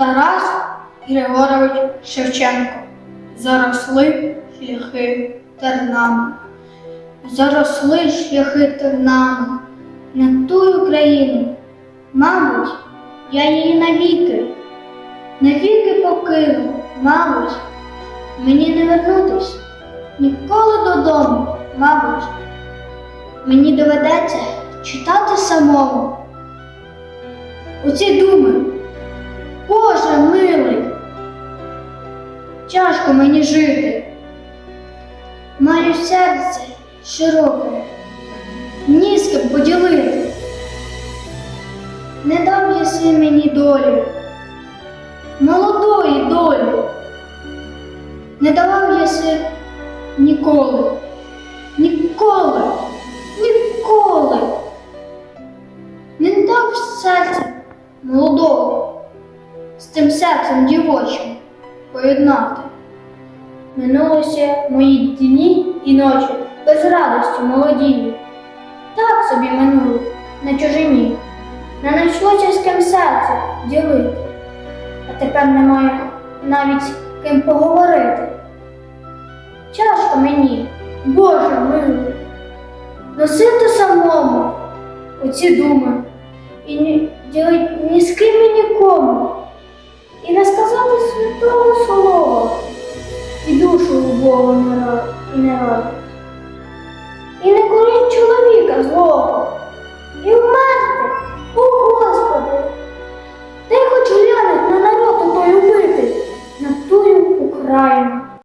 Тарас Григорович Шевченко. Заросли шляхи тернами. Заросли шляхи тернами. На ту Україну, мабуть, я її навіки, навіки покину, мабуть, мені не вернутись ніколи додому, мабуть. Мені доведеться читати самому. Оці думи, тяжко мені жити. Маю серце широке, ні з ким поділити. Не дав єси мені долі, молодої долі, не давав єси ніколи, ніколи, ніколи. Не дав серце молодого з тим серцем дівочим поєднати. Минулися мої дні і ночі без радості молодії. Так собі минуло на чужині, не знайшлося з ким серце ділити, а тепер немає навіть ким поговорити. Тяжко мені, Боже милий, носити самому оці думи і ділить ні з ким і і